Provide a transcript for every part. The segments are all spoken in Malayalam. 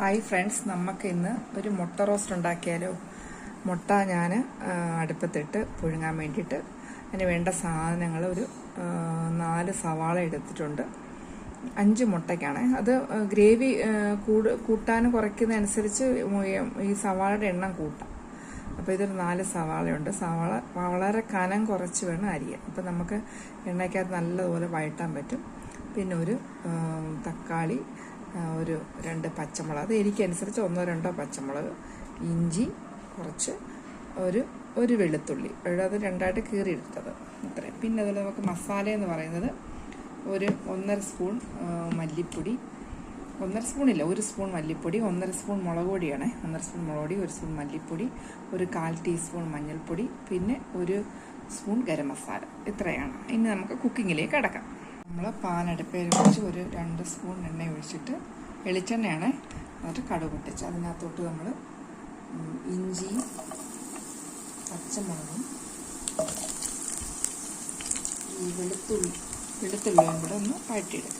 ഹായ് ഫ്രണ്ട്സ് നമുക്ക് ഇന്ന് ഒരു മുട്ട റോസ്റ്റ് ഉണ്ടാക്കിയാലോ? മുട്ട ഞാൻ അടുപ്പത്തിട്ട് പുഴുങ്ങാൻ വേണ്ടിയിട്ട് അതിന് വേണ്ട സാധനങ്ങൾ ഒരു നാല് സവാള എടുത്തിട്ടുണ്ട്. അഞ്ച് മുട്ടയ്ക്കാണ്. അത് ഗ്രേവി കൂട് കൂട്ടാൻ കുറയ്ക്കുന്നതനുസരിച്ച് ഈ സവാളയുടെ എണ്ണം കൂട്ടാം. അപ്പോൾ ഇതൊരു നാല് സവാളയുണ്ട്. സവാള വളരെ കനം കുറച്ച് വേണം അരിയാൻ. അപ്പോൾ നമുക്ക് എണ്ണയ്ക്കകത്ത് നല്ലതുപോലെ വഴട്ടാൻ പറ്റും. പിന്നെ ഒരു തക്കാളി ഒരു രണ്ട് പച്ചമുളക്. അത് എനിക്കനുസരിച്ച് ഒന്നോ രണ്ടോ പച്ചമുളക് ഇഞ്ചി കുറച്ച് ഒരു ഒരു വെളുത്തുള്ളി. അത് രണ്ടായിട്ട് കീറിയെടുത്തത്. ഇത്രയും പിന്നെ അതിൽ നമുക്ക് മസാല എന്ന് പറയുന്നത് ഒരു ഒന്നര സ്പൂൺ മല്ലിപ്പൊടി. ഒന്നര സ്പൂണില്ല ഒരു സ്പൂൺ മല്ലിപ്പൊടി ഒന്നര സ്പൂൺ മുളക് പൊടിയാണ്. ഒന്നര സ്പൂൺ മുളക് പൊടി ഒരു സ്പൂൺ മല്ലിപ്പൊടി ഒരു കാൽ ടീസ്പൂൺ മഞ്ഞൾപ്പൊടി പിന്നെ ഒരു സ്പൂൺ ഗരം മസാല. ഇത്രയാണ്. ഇനി നമുക്ക് കുക്കിങ്ങിലേക്ക് കിടക്കാം. നമ്മൾ പാൻ അടുപ്പയിൽ വെച്ച് ഒരു രണ്ട് സ്പൂൺ എണ്ണ ഒഴിച്ചിട്ട് വെളിച്ചെണ്ണയാണ് എന്നിട്ട് കടുക് പൊട്ടിച്ച് അതിനകത്തോട്ട് നമ്മൾ ഇഞ്ചി പച്ചമുളകും ഈ വെളുത്തുള്ളി വെളുത്തുള്ളിയും കൂടെ ഒന്ന് വഴറ്റിയെടുക്കാം.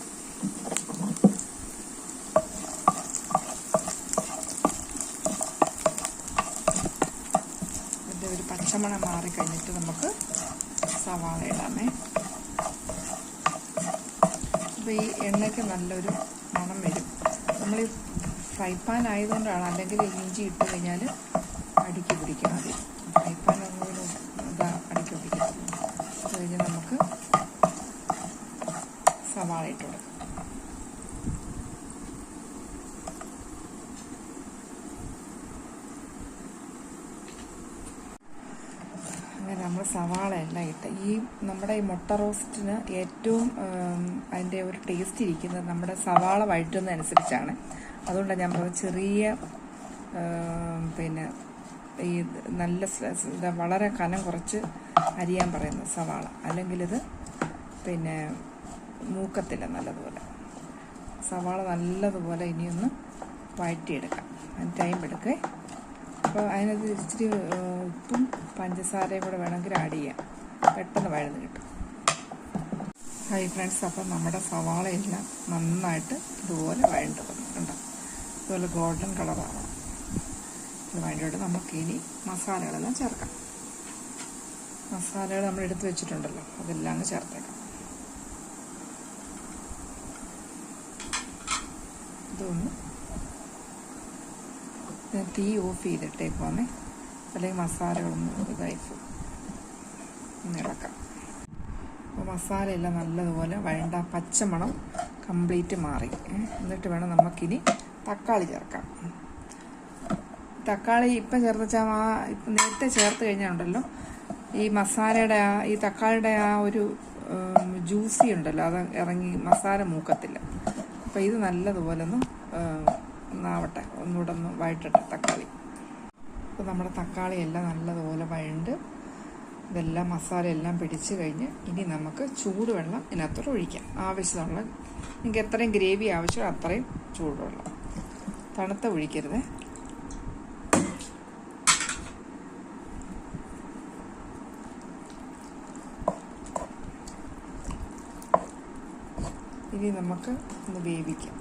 ഇതിന്റെ ഒരു പച്ചമണം മാറി കഴിഞ്ഞിട്ട് നമുക്ക് സവാള ഇടാമേ. അപ്പോൾ ഈ എണ്ണയ്ക്ക് നല്ലൊരു മണം വരും. നമ്മൾ ഫ്രൈ പാൻ ആയതുകൊണ്ടാണ്. അല്ലെങ്കിൽ ഇഞ്ചി ഇട്ട് കഴിഞ്ഞാൽ അടുക്കി പിടിക്കും ആദ്യം ഫ്രൈ പാൻ ഒന്നുകൂടെ ഇതാ അടുക്കി പിടിക്കാം അത് കഴിഞ്ഞ് നമുക്ക് സവാള ഇട്ട് കൊടുക്കാം അങ്ങനെ നമ്മൾ സവാള എല്ലാം ഇട്ട് ഈ നമ്മുടെ ഈ മുട്ട റോസ്റ്റിന് ഏറ്റവും അതിന്റെ ഒരു ടേസ്റ്റ് ഇരിക്കുന്നത് നമ്മുടെ സവാള വഴറ്റുന്നതനുസരിച്ചാണ്. അതുകൊണ്ടാണ് ഞാൻ പറഞ്ഞത് ചെറിയ പിന്നെ ഈ നല്ല വളരെ കനം കുറച്ച് അരിയാൻ പറയുന്നത് സവാള. അല്ലെങ്കിൽ ഇത് പിന്നെ മൂക്കത്തില്ല നല്ലതുപോലെ. സവാള നല്ലതുപോലെ ഇനിയൊന്ന് വഴറ്റിയെടുക്കാം. ടൈം എടുക്കേ. അപ്പോൾ അതിനകത്ത് ഇച്ചിരി ഉപ്പും പഞ്ചസാരയും കൂടെ വേണമെങ്കിൽ ആഡ് ചെയ്യാം. പെട്ടെന്ന് വഴന്ന് കിട്ടും. ഹൈ ഫ്രണ്ട്സ് അപ്പം നമ്മുടെ സവാളയെല്ലാം നന്നായിട്ട് ഇതുപോലെ വഴണ്ട് വന്നിട്ടുണ്ട് ഇതുപോലെ ഗോൾഡൻ കളറാവണം ഇത് നമുക്ക് നമുക്കിനി മസാലകളെല്ലാം ചേർക്കാം. മസാലകൾ നമ്മൾ എടുത്ത് വെച്ചിട്ടുണ്ടല്ലോ അതെല്ലാം അങ്ങ് ചേർത്തേക്കാം. ഇതൊന്ന് തീ ഓഫ് ചെയ്തിട്ടേക്കുവാന്നേ അല്ലെങ്കിൽ മസാലകളൊന്നും ഇതായി പോകും ഒന്ന് ഇളക്കാം. അപ്പോൾ മസാലയെല്ലാം നല്ലതുപോലെ വേണ്ട പച്ചമണം കംപ്ലീറ്റ് മാറി. എന്നിട്ട് വേണം നമുക്കിനി തക്കാളി ചേർക്കാം. തക്കാളി ഇപ്പം ചേർത്ത് വെച്ചാൽ ആ ഇപ്പം നേരത്തെ ചേർത്ത് കഴിഞ്ഞാലുണ്ടല്ലോ ഈ മസാലയുടെ ആ ഈ തക്കാളിയുടെ ആ ഒരു ജ്യൂസി ഉണ്ടല്ലോ അത് ഇറങ്ങി മസാല മൂക്കത്തില്ല. അപ്പോൾ ഇത് നല്ലതുപോലെ ഒന്ന് ഒന്നാവട്ടെ. ഒന്നുകൂടെ ഒന്ന് വഴറ്റട്ടെ തക്കാളി. അപ്പോൾ നമ്മുടെ തക്കാളി എല്ലാം നല്ലതുപോലെ വഴണ്ട്. ഇതെല്ലാം മസാല എല്ലാം പിടിച്ച് കഴിഞ്ഞ് ഇനി നമുക്ക് ചൂടുവെള്ളം ഇതിനകത്തോട്ട് ഒഴിക്കാം. ആവശ്യമുള്ള നിങ്ങൾക്ക് എത്രയും ഗ്രേവി ആവശ്യമോ അത്രയും ചൂടുവെള്ളം. തണുത്ത ഒഴിക്കരുത്. ഇനി നമുക്ക് ഒന്ന് വേവിക്കാം.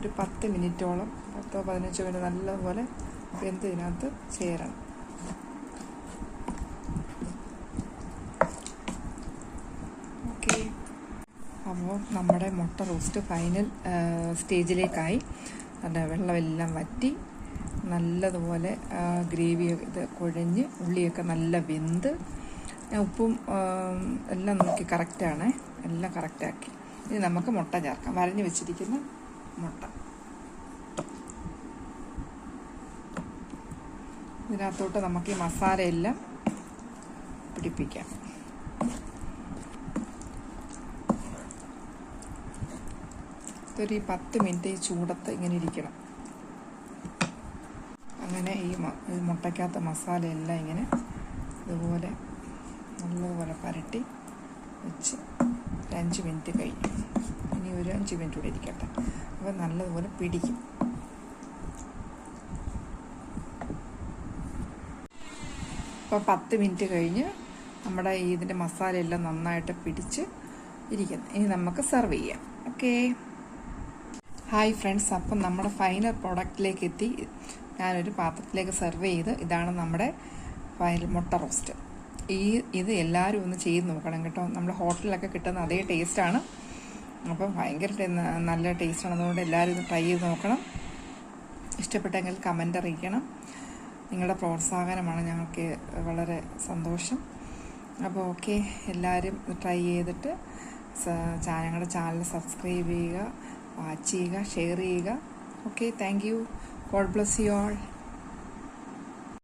ഒരു പത്ത് മിനിറ്റോളം പത്തോ പതിനഞ്ചോ മിനിറ്റ് നല്ലതുപോലെ വെന്ത് ഇതിനകത്ത് ചേരണം. ഓക്കെ. അപ്പോൾ നമ്മുടെ മുട്ട റോസ്റ്റ് ഫൈനൽ സ്റ്റേജിലേക്കായി. അതിന്റെ വെള്ളമെല്ലാം വറ്റി നല്ലതുപോലെ ഗ്രേവി ഇത് കുഴഞ്ഞ് ഉള്ളിയൊക്കെ നല്ല വെന്ത് ഉപ്പും എല്ലാം നോക്കി കറക്റ്റാണ് എല്ലാം കറക്റ്റാക്കി. ഇനി നമുക്ക് മുട്ട ചേർക്കാം. വരഞ്ഞ് വെച്ചിരിക്കുന്ന മുട്ട. ഇതിനകത്തോട്ട് നമുക്ക് ഈ മസാലയെല്ലാം പിടിപ്പിക്കാം. ഈ പത്ത് മിനിറ്റ് ഈ ചൂടത്ത് ഇങ്ങനെ ഇരിക്കണം. അങ്ങനെ ഈ മുട്ടയ്ക്കകത്ത് മസാലയെല്ലാം ഇങ്ങനെ ഇതുപോലെ നല്ലതുപോലെ പരട്ടി വെച്ച് ഒരു അഞ്ച് മിനിറ്റ് കഴിഞ്ഞു. ഒരു അഞ്ച് മിനിറ്റ് കൂടെ ഇരിക്കട്ടെ. അപ്പോൾ നല്ലതുപോലെ പിടിക്കും. ഇപ്പോൾ പത്ത് മിനിറ്റ് കഴിഞ്ഞ് നമ്മുടെ ഈ ഇതിന്റെ മസാല എല്ലാം നന്നായിട്ട് പിടിച്ച് ഇരിക്കുന്നു. ഇനി നമുക്ക് സെർവ് ചെയ്യാം. ഓക്കേ ഹായ് ഫ്രണ്ട്സ് അപ്പം നമ്മുടെ ഫൈനൽ പ്രോഡക്റ്റിലേക്ക് എത്തി. ഞാനൊരു പാത്രത്തിലേക്ക് സെർവ് ചെയ്ത്. ഇതാണ് നമ്മുടെ ഫൈനൽ മുട്ട റോസ്റ്റ് ഈ ഇത് എല്ലാവരും ഒന്ന് ചെയ്ത് നോക്കണം കേട്ടോ. നമ്മുടെ ഹോട്ടലിലൊക്കെ കിട്ടുന്ന അതേ ടേസ്റ്റാണ് അപ്പം ഭയങ്കര നല്ല ടേസ്റ്റാണ്. അതുകൊണ്ട് എല്ലാവരും ഇത് ട്രൈ ചെയ്ത് നോക്കണം. ഇഷ്ടപ്പെട്ടെങ്കിൽ കമന്റ് അറിയിക്കണം. നിങ്ങളുടെ പ്രോത്സാഹനമാണ് ഞങ്ങൾക്ക് വളരെ സന്തോഷം. അപ്പോൾ ഓക്കെ എല്ലാവരും ട്രൈ ചെയ്തിട്ട് ഞങ്ങളുടെ ചാനൽ സബ്സ്ക്രൈബ് ചെയ്യുക വാച്ച് ചെയ്യുക ഷെയർ ചെയ്യുക. Okay thank you. God bless you all.